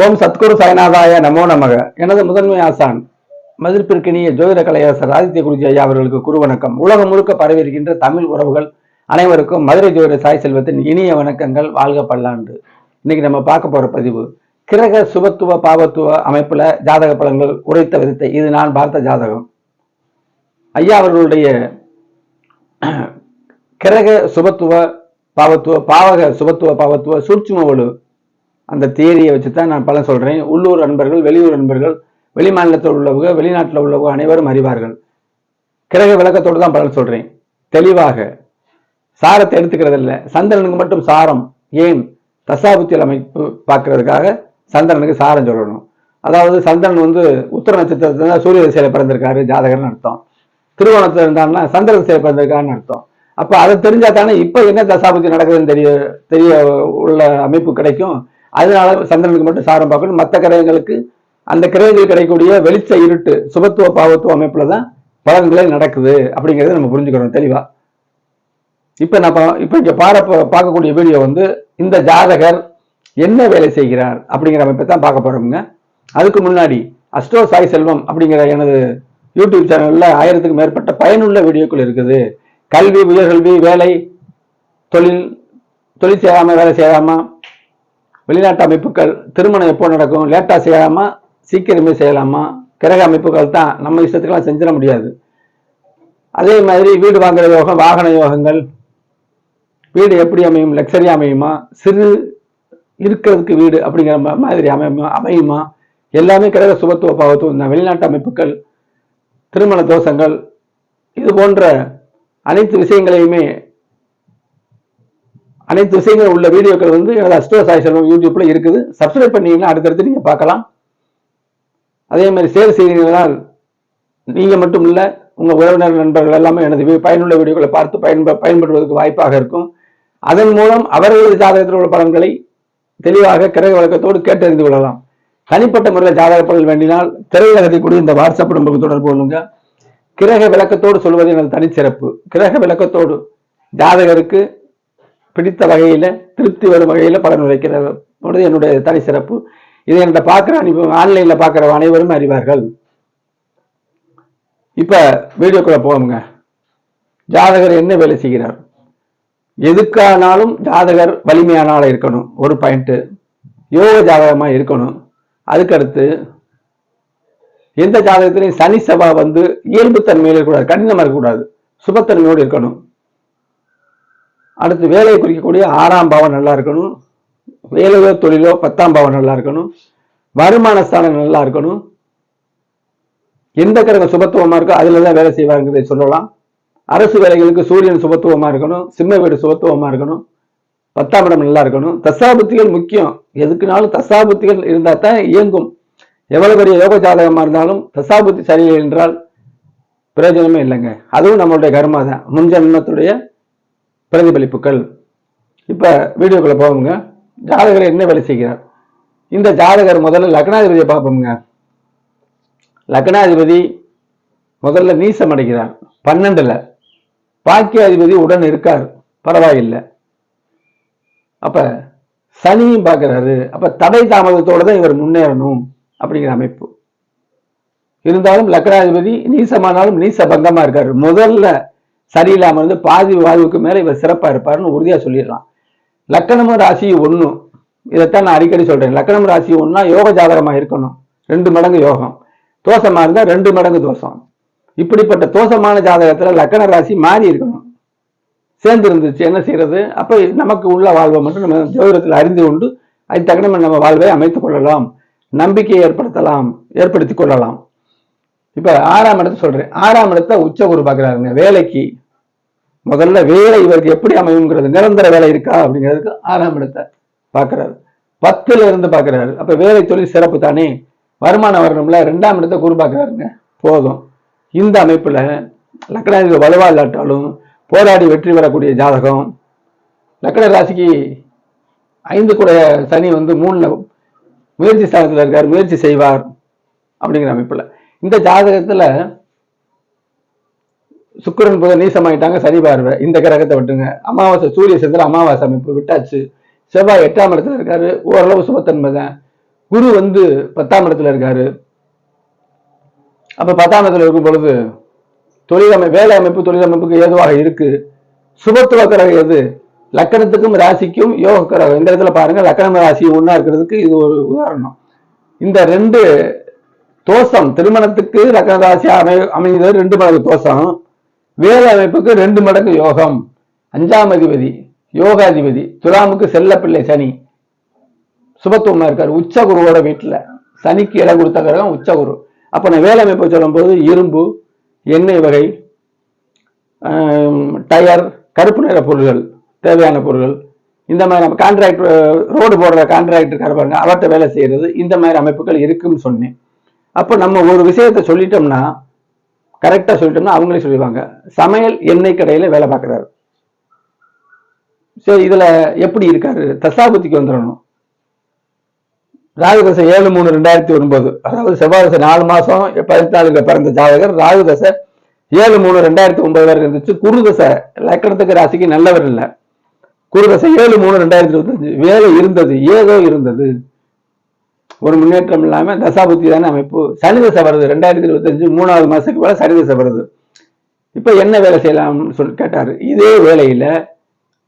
ஓம் சத்குரு சாய்நாதாய நமோ நமக. எனது முதன்மை ஆசான் மதிப்பிற்கினிய ஜோதிட கலையாசர் ஆதித்ய குருஜி ஐயா அவர்களுக்கு குரு வணக்கம். உலகம் முழுக்க பரவி இருக்கின்ற தமிழ் உறவுகள் அனைவருக்கும் மதுரை ஜோதிட சாய் செல்வத்தின் இனிய வணக்கங்கள் வாழ்க பல்லாண்டு. இன்னைக்கு நம்ம பார்க்க போற பதிவு கிரக சுபத்துவ பாவத்துவ அமைப்புல ஜாதக பலன்கள் உரைத்த விதத்தை. இது நான் பார்த்த ஜாதகம். ஐயா அவர்களுடைய கிரக சுபத்துவ பாவத்துவ பாவக சுபத்துவ பாவத்துவ சுட்சுமவலு அந்த தியரியை வச்சு தான் நான் பலன் சொல்றேன். உள்ளூர் அன்பர்கள் வெளியூர் நண்பர்கள் வெளி மாநிலத்தில் உள்ளவங்க வெளிநாட்டில் உள்ளவங்க அனைவரும் அறிவார்கள். கிரக விளக்கத்தோடு தான் பலன் சொல்றேன். தெளிவாக சாரத்தை எடுத்துக்கிறது இல்லை சந்திரனுக்கு மட்டும் சாரம். ஏன்? தசாபுத்தியல் அமைப்பு பார்க்கறதுக்காக சந்திரனுக்கு சாரம் சொல்லணும். அதாவது சந்திரன் வந்து உத்தர நட்சத்திரத்துல சூரிய திசையில பிறந்திருக்காரு ஜாதகர்னு அர்த்தம். திருவோணத்துல இருந்தாங்கன்னா சந்திர திசையில பிறந்திருக்காருன்னு அர்த்தம். அப்ப அதை தெரிஞ்சா தானே இப்ப என்ன தசாபுத்தி நடக்குதுன்னு தெரிய தெரிய உள்ள அமைப்பு கிடைக்கும். அதனால சந்திரனுக்கு மட்டும் சாரம் பார்க்கணும். மற்ற கிரகங்களுக்கு அந்த கிரகங்கள் கிடைக்கக்கூடிய வெளிச்ச இருட்டு சுபத்துவ பாவத்துவ அமைப்புல தான் பலன்களே நடக்குது அப்படிங்கிறத நம்ம புரிஞ்சுக்கிறோம் தெளிவா. இப்ப நான் இப்போ இப்ப இங்க பார பார்க்கக்கூடிய வீடியோ வந்து இந்த ஜாதகர் என்ன வேலை செய்கிறார் அப்படிங்கிற அமைப்பை தான் பார்க்க போறோம்ங்க. அதுக்கு முன்னாடி அஸ்ட்ரோ சாய் செல்வம் அப்படிங்கிற எனது யூடியூப் சேனல்ல ஆயிரத்துக்கு மேற்பட்ட பயனுள்ள வீடியோக்கள் இருக்குது. கல்வி உயர்கல்வி வேலை தொழில் தொழில் செய்யாம வேலை செய்யாமல் வெளிநாட்டு அமைப்புகள் திருமணம் எப்போ நடக்கும்? லேட்டாக செய்யலாமா? சீக்கிரமே செய்யலாமா? கிரக அமைப்புகள் தான் நம்ம இஷ்டத்துக்கெல்லாம் செஞ்சிட முடியாது. அதே மாதிரி வீடு வாங்குற யோகம் வாகன யோகங்கள் வீடு எப்படி அமையும்? லக்ஸரி அமையுமா? சிறு இருக்கிறதுக்கு வீடு அப்படிங்கிற மாதிரி அமையுமா? அமையுமா? எல்லாமே கிரக சுபத்துவ பாவத்துவம் தான். வெளிநாட்டு அமைப்புகள் திருமண தோஷங்கள் இது போன்ற அனைத்து விஷயங்களையுமே அனைத்து விஷயங்களும் உள்ள வீடியோக்கள் வந்து எனது அஸ்ட்ரோ சாய் செல்வம் யூடியூப்ல இருக்குது. சப்ஸ்கிரைப் பண்ணீங்கன்னா அடுத்தடுத்து நீங்க பார்க்கலாம். அதே மாதிரி சேர் செய்கிறீங்களால் நீங்க மட்டும் இல்ல உங்க உறவினர் நண்பர்கள் எல்லாமே எனது பயனுள்ள வீடியோக்களை பார்த்து பயன்ப பயன்படுவதற்கு வாய்ப்பாக இருக்கும். அதன் மூலம் அவர்களது ஜாதகத்தில் உள்ள பலன்களை தெளிவாக கிரக வழக்கத்தோடு கேட்டறிந்து கொள்ளலாம். தனிப்பட்ட முறையில் ஜாதக பலன் வேண்டினால் திரையுலகத்தை கூட இந்த வாட்ஸ்அப் நம்பருக்கு தொடர்பு கொள்ளுங்க. கிரக விளக்கத்தோடு சொல்வது எனது தனிச்சிறப்பு. கிரக விளக்கத்தோடு ஜாதகருக்கு பிடித்த வகையில் திருப்தி வரும் வகையில் பலன் உரைக்கிற பொழுது என்னுடைய தனி சிறப்பு. இதை என்கிட்ட பார்க்குற அனுபவம் ஆன்லைனில் பார்க்குற அனைவரும் அறிவார்கள். இப்போ வீடியோக்குள்ளே போவோங்க ஜாதகர் என்ன வேலை செய்கிறார்? எதுக்கானாலும் ஜாதகர் வலிமையானால் இருக்கணும். ஒரு பாயிண்ட்டு யோக ஜாதகமாக இருக்கணும். அதுக்கடுத்து எந்த ஜாதகத்திலையும் சனி சபா வந்து இயல்புத்தன்மையில் இருக்கக்கூடாது கடினமாக இருக்கக்கூடாது. சுபத்தன்மையோடு இருக்கணும். அடுத்து வேலையை குறிக்கக்கூடிய ஆறாம் பாவம் நல்லா இருக்கணும். வேலையோ தொழிலோ பத்தாம் பாவம் நல்லா இருக்கணும். வருமான ஸ்தானம் நல்லா இருக்கணும். எந்த கிரகம் சுபத்துவமா இருக்கோ அதுல தான் வேலை செய்வாங்கிறதை சொல்லலாம். அரசு வேலைகளுக்கு சூரியன் சுபத்துவமா இருக்கணும். சிம்ம வீடு சுபத்துவமா இருக்கணும். பத்தாம் இடம் நல்லா இருக்கணும். தசாபுத்திகள் முக்கியம். எதுக்குனாலும் தசாபுத்திகள் இருந்தா தான் இயங்கும். எவ்வளவு பெரிய யோக ஜாதகமா இருந்தாலும் தசாபுத்தி சரியில்லை என்றால் பிரயோஜனமே இல்லைங்க. அதுவும் நம்மளுடைய கர்மா தான். முன்ஜன்மத்துடைய பிரதிபலிப்புகள். இப்போ வீடியோக்குள்ளே போவோங்க ஜாதகர் என்ன வேலை செய்கிறார்? இந்த ஜாதகர் முதல்ல லக்னாதிபதியை பார்ப்போம்ங்க. லக்னாதிபதி முதல்ல நீசம் அடைகிறார். பன்னெண்டுல. பாக்கியாதிபதி உடன் இருக்கார். பரவாயில்லை. அப்ப சனியும் பார்க்கிறாரு. அப்ப தடை தாமதத்தோட தான் இவர் முன்னேறணும் அப்படிங்கிற அமைப்பு. இருந்தாலும் லக்னாதிபதி நீசமானாலும் நீச பங்கமா இருக்காரு. முதல்ல சரியில்லாமல் இருந்து பாதி வாழ்வுக்கு மேலே இவர் சிறப்பாக இருப்பாருன்னு உறுதியாக சொல்லிடலாம். லக்கணமும் ராசி ஒன்று இதைத்தான் நான் அடிக்கடி சொல்கிறேன் லக்கணம் ராசி ஒன்றா யோக ஜாதகமாக இருக்கணும். ரெண்டு மடங்கு யோகம். தோஷமாக இருந்தால் ரெண்டு மடங்கு தோஷம். இப்படிப்பட்ட தோஷமான ஜாதகத்தில் லக்கண ராசி மாறி இருக்கணும். சேர்ந்து இருந்துச்சு என்ன செய்யறது? அப்போ நமக்கு உள்ள வாழ்வை மட்டும் நம்ம ஜோதிடத்தில் அறிந்து கொண்டு அது தகுந்த நம்ம வாழ்வை அமைத்துக் கொள்ளலாம். நம்பிக்கையை ஏற்படுத்தலாம் ஏற்படுத்திக் கொள்ளலாம். இப்ப ஆறாம் இடத்தை சொல்றேன். ஆறாம் இடத்துல உச்ச குரு பாக்குறாருங்க வேலைக்கு. முதல்ல வேலை இவருக்கு எப்படி அமையுங்கிறது நிரந்தர வேலை இருக்கா அப்படிங்கிறதுக்கு ஆறாம் இடத்தை பார்க்குறாரு. பத்துல இருந்து பார்க்குறாரு. அப்ப வேலை தொழில் சிறப்பு தானே? வருமானம் வரணும்ல. ரெண்டாம் இடத்தை குரு பார்க்கறாருங்க. போதும். இந்த அமைப்புல லக்னாதிபதி வலுவா இல்லாட்டாலும் போராடி வெற்றி பெறக்கூடிய ஜாதகம். லக்ன ராசிக்கு ஐந்து கூட சனி வந்து மூணுல முயற்சி ஸ்தானத்தில் இருக்கார். முயற்சி செய்வார் அப்படிங்கிற அமைப்புல. இந்த ஜாதகத்துல சுக்கிரன் புதன் நீசமாயிட்டாங்க சனி பார்வை. இந்த கிரகத்தை விட்டுங்க அமாவாசை சூரிய சந்திர அமாவாசை அமைப்பு விட்டாச்சு. செவ்வாய் எட்டாம் இடத்துல இருக்காரு. ஓரளவு சுபத்தன்மை தான். குரு வந்து பத்தாம் இடத்துல இருக்காரு. அப்ப பத்தாம் இடத்துல இருக்கும் பொழுது தொழிலமை வேலை அமைப்பு தொழிலமைப்புக்கு ஏதுவாக இருக்கு? சுபத்துவ கிரகம் எது? லக்கணத்துக்கும் ராசிக்கும் யோக கிரகம் இந்த இடத்துல பாருங்க லக்கணம் ராசி ஒண்ணா இருக்கிறதுக்கு இது ஒரு உதாரணம். இந்த ரெண்டு தோஷம். திருமணத்துக்கு லக்கண ராசி அமை அமைந்தது ரெண்டு மடங்கு தோஷம். வேத அமைப்புக்கு ரெண்டு மடங்கு யோகம். அஞ்சாம் அதிபதி யோகாதிபதி துலாமுக்கு செல்லப்பிள்ளை சனி. சுபத்துவமா இருக்காரு. உச்ச குருவோட வீட்டில். சனிக்கு இடம் கொடுத்த கிரகம் உச்ச குரு அப்போ நான் வேலை சொல்லும்போது இரும்பு எண்ணெய் வகை டயர் கருப்பு நிற பொருள்கள் தேவையான பொருள்கள். இந்த மாதிரி நம்ம கான்ட்ராக்ட் ரோடு போடுற கான்ட்ராக்டர் பாருங்க. அவர்கிட்ட வேலை செய்யறது. இந்த மாதிரி அமைப்புகள் இருக்குன்னு சொன்னேன். அப்போ நம்ம ஒரு விஷயத்த சொல்லிட்டோம்னா கரெக்டா சொல்லிட்டோம்னா அவங்களே சொல்லிடுவாங்க. சமையல் எண்ணெய் கடையில வேலை பார்க்குறாரு. சரி இதுல எப்படி இருக்காரு? தசாபுத்திக்கு வந்துடணும். ராகுதசை ஏழு மூணு ரெண்டாயிரத்தி ஒன்பது. அதாவது செவ்வாய் நாலு மாசம் பதினாலுக்கு பிறந்த ஜாதகர். ராகுதசை ஏழு மூணு ரெண்டாயிரத்தி ஒன்பது வரை இருந்துச்சு. குருதசை லக்கணத்துக்கு ராசிக்கு நல்லவர் இல்லை. குருதசை ஏழு மூணு ரெண்டாயிரத்தி இருபத்தஞ்சு. வேலை இருந்தது ஏதோ இருந்தது. ஒரு முன்னேற்றம் இல்லாம தசாபுத்தி தானே அமைப்பு? சனிதசை வருது ரெண்டாயிரத்தி இருபத்தஞ்சு மூணாவது மாதத்துக்கு மேலே சனிதசை வருது. இப்ப என்ன வேலை செய்யலாம்னு சொல்லி கேட்டாரு. இதே வேலையில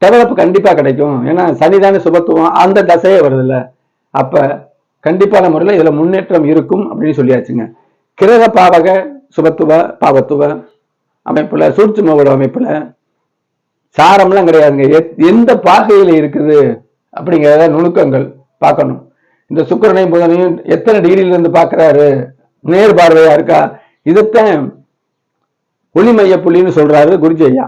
டெவலப் கண்டிப்பா கிடைக்கும். ஏன்னா சனிதான சுபத்துவம் அந்த தசையே வருதுல்ல. அப்ப கண்டிப்பான முறையில் இதுல முன்னேற்றம் இருக்கும் அப்படின்னு சொல்லியாச்சுங்க. கிரக பாவக சுபத்துவ பாவத்துவ அமைப்புல சூட்சுமோட அமைப்புல சாரம்லாம் கிடையாதுங்க. எத்- எந்த பாகையில இருக்குது அப்படிங்கிறத நுணுக்கங்கள் பார்க்கணும். இந்த சுக்கிரனையும் புதனையும் எத்தனை டிகிரியில இருந்து பார்க்கறாரு? நேர் பார்வையா இருக்கா? இதைத்தான் ஒளிமைய புள்ளின்னு சொல்றாரு குருஜி ஐயா.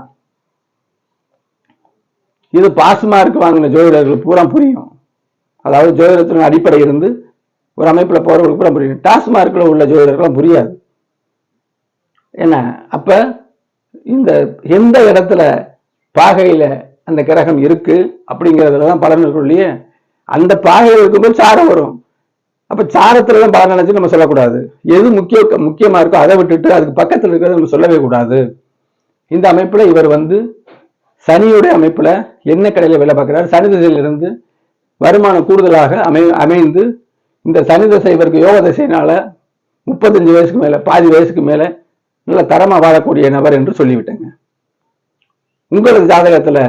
இது பாசமா இருக்கு வாங்கின ஜோதிடர்கள் பூரா புரியும். அதாவது ஜோதிடத்தின் அடிப்படை இருந்து ஒரு அமைப்புல போறவங்களுக்கு பூரா புரியும். டாஸ்மார்க்ல உள்ள ஜோதிடர்கள்லாம் புரியாது. என்ன அப்ப இந்த எந்த இடத்துல பாகையில அந்த கிரகம் இருக்கு அப்படிங்கிறதுல தான் பலன் இருக்கும் இல்லையே? அந்த பாகையில் இருக்கும்போது சாரம் வரும். அப்ப சாரத்துல தான் பலன் நினைச்சு நம்ம சொல்லக்கூடாது. எது முக்கிய முக்கியமா இருக்கோ அதை விட்டுட்டு அதுக்கு பக்கத்துல இருக்கிறத நம்ம சொல்லவே கூடாது. இந்த அமைப்புல இவர் வந்து சனியுடைய அமைப்புல என்ன கடையில வேலை பார்க்கிறார்? சனி திசையிலிருந்து வருமானம் கூடுதலாக அமை அமைந்து இந்த சனி தசை இவருக்கு யோக திசையினால முப்பத்தஞ்சு வயசுக்கு மேல பாதி வயசுக்கு மேல நல்ல தரமா வாழக்கூடிய நபர் என்று சொல்லிவிட்டேங்க. உங்களது ஜாதகத்துல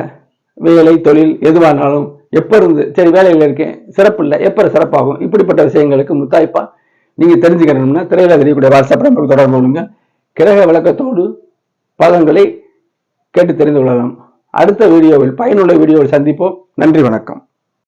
வேலை தொழில் எதுவானாலும் எப்ப இருந்து? சரி வேலையில் இருக்கேன் சிறப்பு இல்லை. எப்போ சிறப்பாகும்? இப்படிப்பட்ட விஷயங்களுக்கு முத்தாய்ப்பா நீங்க தெரிஞ்சுக்கணும்னா திரையில தெரியக்கூடிய வாட்ஸ்அப் நம்பருக்கு தொடர்பு கொள்ளுங்க. கிரக விளக்கத்தோடு பதங்களை கேட்டு தெரிந்து கொள்ளலாம். அடுத்த வீடியோவில் பயனுள்ள வீடியோவில் சந்திப்போம். நன்றி வணக்கம்.